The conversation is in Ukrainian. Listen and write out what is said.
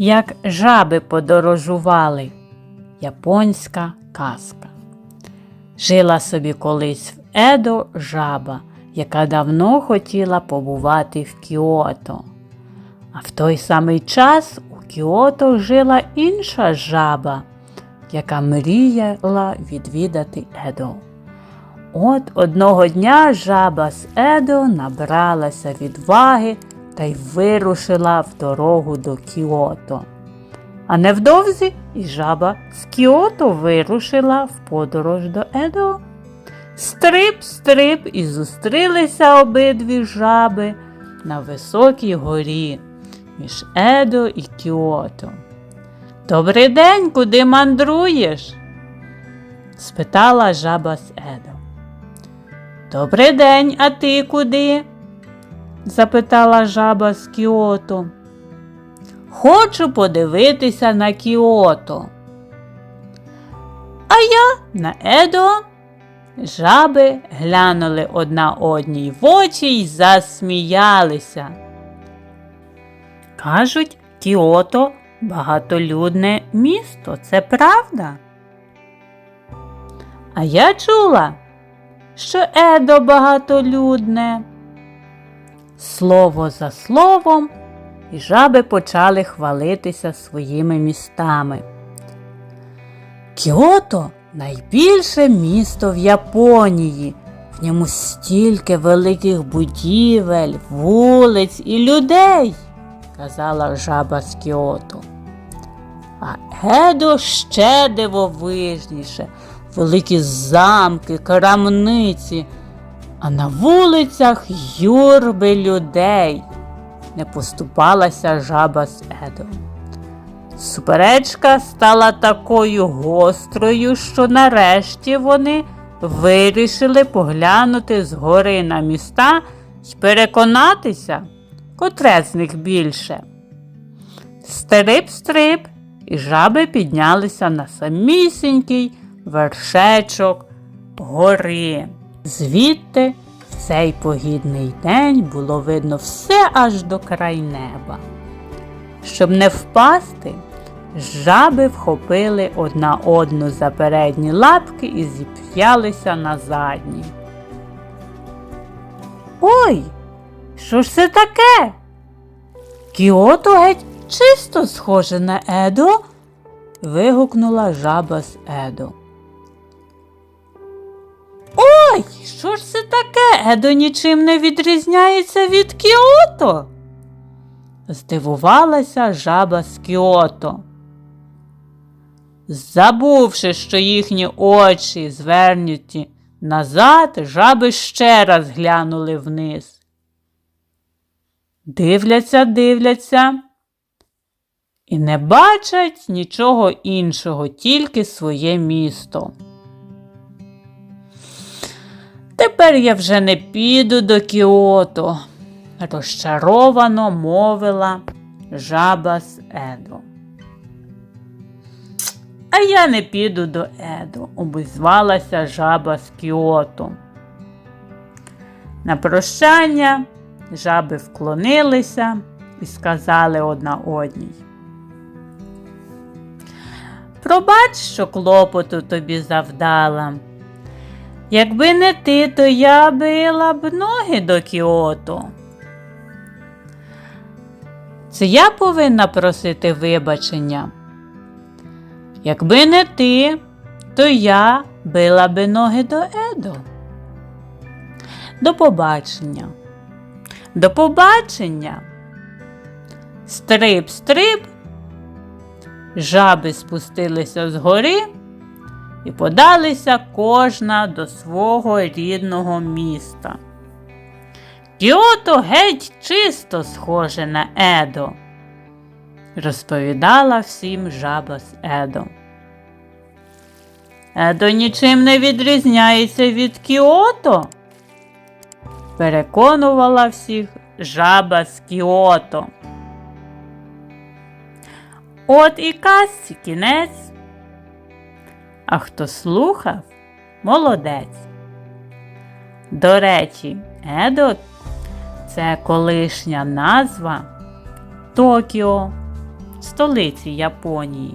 Як жаби подорожували. Японська казка. Жила собі колись в Едо жаба, яка давно хотіла побувати в Кіото. А в той самий час у Кіото жила інша жаба, яка мріяла відвідати Едо. От одного дня жаба з Едо набралася відваги та й вирушила в дорогу до Кіото. А невдовзі і жаба з Кіото вирушила в подорож до Едо. Стрип, стрип, і зустрілися обидві жаби на високій горі між Едо і Кіото. Добрий день, куди мандруєш? спитала жаба з Едо. Добрий день, а ти куди? Запитала жаба з Кіото. Хочу подивитися на Кіото. А я на Едо. Жаби глянули одна одній в очі й засміялися. Кажуть, Кіото багатолюдне місто, це правда? А я чула, що Едо багатолюдне. Слово за словом, і жаби почали хвалитися своїми містами. Кіото найбільше місто в Японії. В ньому стільки великих будівель, вулиць і людей, казала жаба з Кіото. А Едо ще дивовижніше, великі замки, крамниці, а на вулицях юрби людей. Не поступалася жаба з Едо. Суперечка стала такою гострою, що нарешті вони вирішили поглянути згори на міста і переконатися, котре з них більше. Стрип-стрип, і жаби піднялися на самісінький вершечок гори. Звідти в цей погідний день було видно все аж до край неба. Щоб не впасти, жаби вхопили одна одну за передні лапки і зіп'ялися на задні. Ой, що ж це таке? Кіото геть чисто схоже на Едо. вигукнула жаба з Едо. Що ж це таке? Едо нічим не відрізняється від Кіото. Здивувалася жаба з Кіото. Забувши, що їхні очі звернуті назад, жаби ще раз глянули вниз. Дивляться, дивляться і не бачать нічого іншого, тільки своє місто. Тепер я вже не піду до Кіото, розчаровано мовила жаба з Едо. А я не піду до Едо, обізвалася жаба з Кіото. На прощання жаби вклонилися і сказали одна одній. Пробач, що клопоту тобі завдала. Якби не ти, то я била б ноги до Кіото. Це я повинна просити вибачення. Якби не ти, то я била би ноги до Едо. До побачення. До побачення. Стрип, стрип. Жаби спустилися з гори і подалися кожна до свого рідного міста. Кіото геть чисто схоже на Едо, розповідала всім жаба з Едо. Едо нічим не відрізняється від Кіото, переконувала всіх жаба з Кіото. От і казці кінець. А хто слухав, молодець. До речі, Едо це колишня назва Токіо, столиці Японії.